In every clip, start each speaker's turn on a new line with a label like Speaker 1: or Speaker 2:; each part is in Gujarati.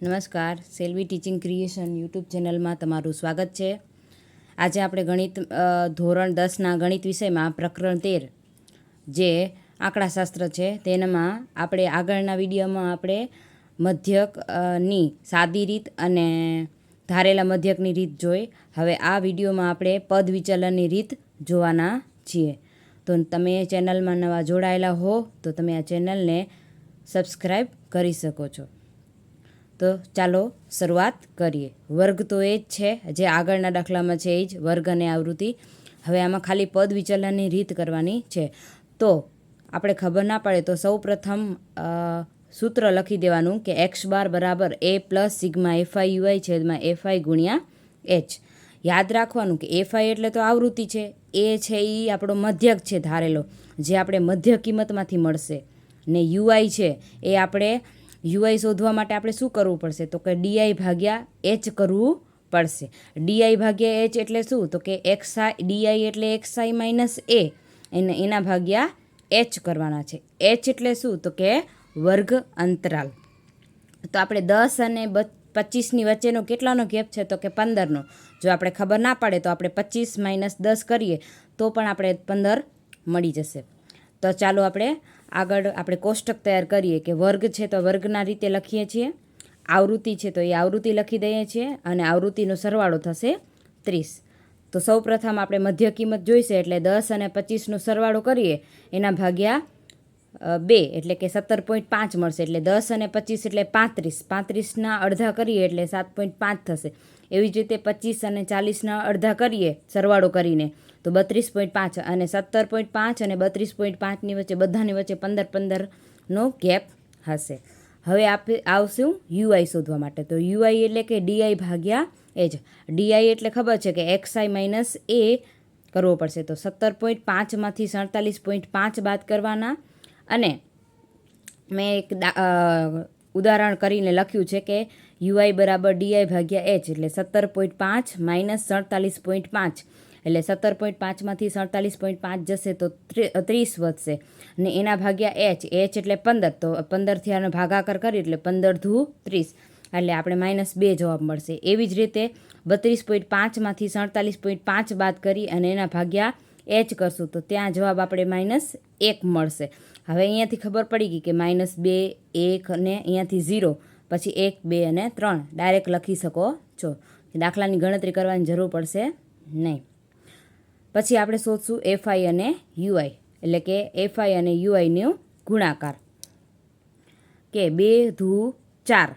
Speaker 1: નમસ્કાર, સેલ્વી ટીચિંગ ક્રિએશન યુટ્યુબ ચેનલમાં તમારું સ્વાગત છે. આજે આપણે ગણિત ધોરણ દસના ગણિત વિષયમાં પ્રકરણ તેર, જે આંકડાશાસ્ત્ર છે, તેનામાં આપણે આગળના વિડીયોમાં આપણે મધ્યકની સાદી રીત અને ધારેલા મધ્યકની રીત જોઈ. હવે આ વિડીયોમાં આપણે પદ વિચલનની રીત જોવાના છીએ. તો તમે ચેનલમાં નવા જોડાયેલા હો, તો તમે આ ચેનલને સબસ્ક્રાઈબ કરી શકો છો. તો ચાલો શરૂઆત કરીએ. વર્ગ તો એ જ છે, જે આગળના દાખલામાં છે એ જ વર્ગ અને આવૃત્તિ. હવે આમાં ખાલી પદ વિચલનની રીત કરવાની છે. તો આપણે ખબર ના પડે તો સૌ પ્રથમ સૂત્ર લખી દેવાનું કે એક્સ બાર બરાબર A plus sigma FI UI છેદમાં એફઆઈ ગુણ્યા એચ. યાદ રાખવાનું કે એફઆઈ એટલે તો આવૃત્તિ છે. એ છે એ આપણો મધ્યક છે ધારેલો, જે આપણે મધ્ય કિંમતમાંથી મળશે. ને યુઆઈ છે એ આપણે યુઆઈ શોધવા માટે આપણે શું કરવું પડશે? તો કે ડીઆઈ ભાગ્યા એચ કરવું પડશે. ડીઆઈ ભાગ્યા એચ એટલે શું? તો કે એક્સઆઈ ડીઆઈ એટલે એક્સઆઈ માઇનસ એ. એને, એના ભાગ્યા એચ કરવાના છે. એચ એટલે શું? તો કે વર્ગ અંતરાલ. તો આપણે દસ અને પચીસની વચ્ચેનો કેટલાનો ગેપ છે? તો કે પંદરનો. જો આપણે ખબર ના પડે તો આપણે પચીસ માઇનસ દસ કરીએ તો પણ આપણે પંદર મળી જશે. તો ચાલો આપણે આગળ આપણે કોષ્ટક તૈયાર કરીએ કે વર્ગ છે તો વર્ગના રીતે લખીએ છીએ. આવૃત્તિ છે તો એ આવૃત્તિ લખી દઈએ છીએ અને આવૃત્તિનો સરવાળો થશે ત્રીસ. તો સૌ પ્રથમ આપણે મધ્ય કિંમત જોઈશે એટલે દસ અને પચીસનો સરવાળો કરીએ. એના ભાગ્યા બે એટલે કે સત્તર પોઈન્ટ પાંચ મળશે એટલે દસ અને પચીસ એટલે પાંત્રીસ. પાંત્રીસના અડધા કરીએ એટલે સાત પોઈન્ટ પાંચ થશે. એવી જ રીતે પચીસ અને ચાલીસના અડધા કરીએ સરવાળો કરીને. તો બત્રીસ પોઈન્ટ પાંચ અને સત્તર પોઈન્ટ પાંચ અને બત્રીસ પોઈન્ટ પાંચની વચ્ચે, બધાની વચ્ચે પંદર પંદરનો ગેપ હશે. હવે આપ આવશું યુઆઈ શોધવા માટે. તો યુઆઈ એટલે કે ડીઆઈ ભાગ્યા એ જ ડીઆઈ એટલે ખબર છે કે એક્સઆઈ માઇનસ એ કરવો પડશે. તો સત્તર પોઈન્ટ પાંચમાંથી સડતાલીસ પોઈન્ટ પાંચ બાદ કરવાના. અને મેં એક ઉદાહરણ કરીને લખ્યું છે કે યુઆઈ બરાબર ડીઆઈ ભાગ્યા એચ એટલે સત્તર પોઈન્ટ પાંચ માઇનસ સડતાલીસ પોઈન્ટ પાંચ. એટલે સત્તર પોઈન્ટ પાંચમાંથી સડતાલીસ પોઈન્ટ પાંચ જશે તો ત્રી- ત્રીસ વધશે. ને એના ભાગ્યા એચ એચ એટલે પંદર. તો પંદરથી આનો ભાગાકાર કરીએ એટલે પંદર ધૂ ત્રીસ. એટલે આપણે માઇનસ બે જવાબ મળશે. એવી જ રીતે બત્રીસ પોઈન્ટ પાંચમાંથી સડતાલીસ પોઈન્ટ પાંચ બાદ કરી અને એના ભાગ્યા એચ કરશું તો ત્યાં જવાબ આપણે માઇનસ એક મળશે. હવે અહીંયાથી ખબર પડી ગઈ કે માઇનસ બે, એક અને અહીંયાથી ઝીરો. પછી એક, બે અને ત્રણ. ડાયરેક્ટ લખી શકો છો. દાખલાની ગણતરી કરવાની જરૂર પડશે નહીં. પછી આપણે શોધશું એફઆઈ અને યુઆઈ એટલે કે એફઆઈ અને યુઆઈનો ગુણાકાર. કે બે, ધુ, ચાર.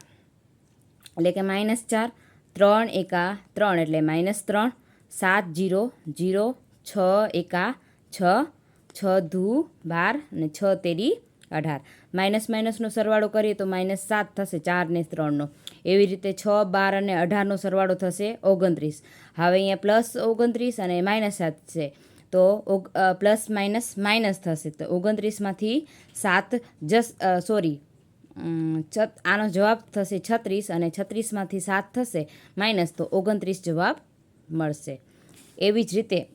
Speaker 1: એટલે કે માઇનસ ચાર, ત્રણ એકા ત્રણ. એટલે માઇનસ ત્રણ, સાત, જીરો જીરો, છ એકા, છ છ, ધુ, બાર અને છ તેરી અઢાર. માઇનસ માઇનસનો સરવાળો કરીએ તો માઇનસ સાત થશે, ચાર ને ત્રણનો. એવી રીતે છ, બાર અને અઢારનો સરવાળો થશે ઓગણત્રીસ. હવે અહીંયા પ્લસ ઓગણત્રીસ અને માઇનસ સાત છે. તો ઓગ- પ્લસ માઇનસ માઇનસ થશે. તો ઓગણત્રીસમાંથી સાત જસ સોરી છત, આનો જવાબ થશે છત્રીસ અને છત્રીસમાંથી સાત થશે માઇનસ. તો ઓગણત્રીસ જવાબ મળશે. એવી જ રીતે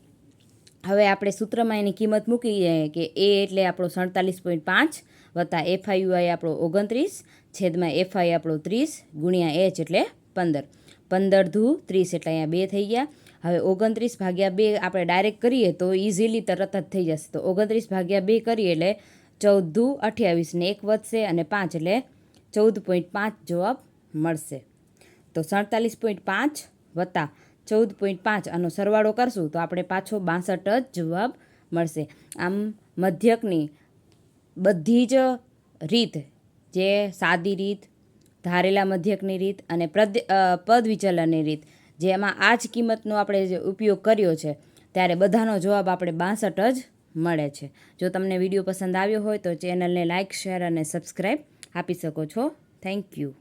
Speaker 1: હવે આપણે સૂત્રમાં એની કિંમત મૂકીએ કે એ એટલે આપણો સડતાલીસ પોઈન્ટ પાંચ વત્તા એફઆઈયુઆઈ આપણો ઓગણત્રીસ છેદમાં એફઆઈ આપણો ત્રીસ ગુણ્યા એચ એટલે પંદર. પંદર ધૂ ત્રીસ એટલે અહીંયા બે થઈ ગયા. હવે ઓગણત્રીસ ભાગ્યા બે આપણે ડાયરેક્ટ કરીએ તો ઇઝીલી તરત જ થઈ જશે. તો ઓગણત્રીસ ભાગ્યા બે કરીએ એટલે ચૌદ ધૂ અઠ્યાવીસ ને એક વધશે અને પાંચ એટલે ચૌદ પોઈન્ટ પાંચ જવાબ મળશે. તો સડતાલીસ પોઈન્ટ પાંચ વત્તા ચૌદ પોઈન્ટ પાંચ આનો સરવાળો કરશું તો આપણે પાછો બાસઠ જ જવાબ મળશે. આમ મધ્યકની બધી જ રીત, જે સાદી રીત, ધારેલા મધ્યકની રીત અને પદ વિચલનની રીત, જેમાં આ જ કિંમતનો આપણે જે ઉપયોગ કર્યો છે, ત્યારે બધાનો જવાબ આપણે બાસઠ જ મળે છે. જો તમને વીડિયો પસંદ આવ્યો હોય તો ચેનલને લાઇક શેર અને સબસ્ક્રાઈબ આપી શકો છો. Thank you.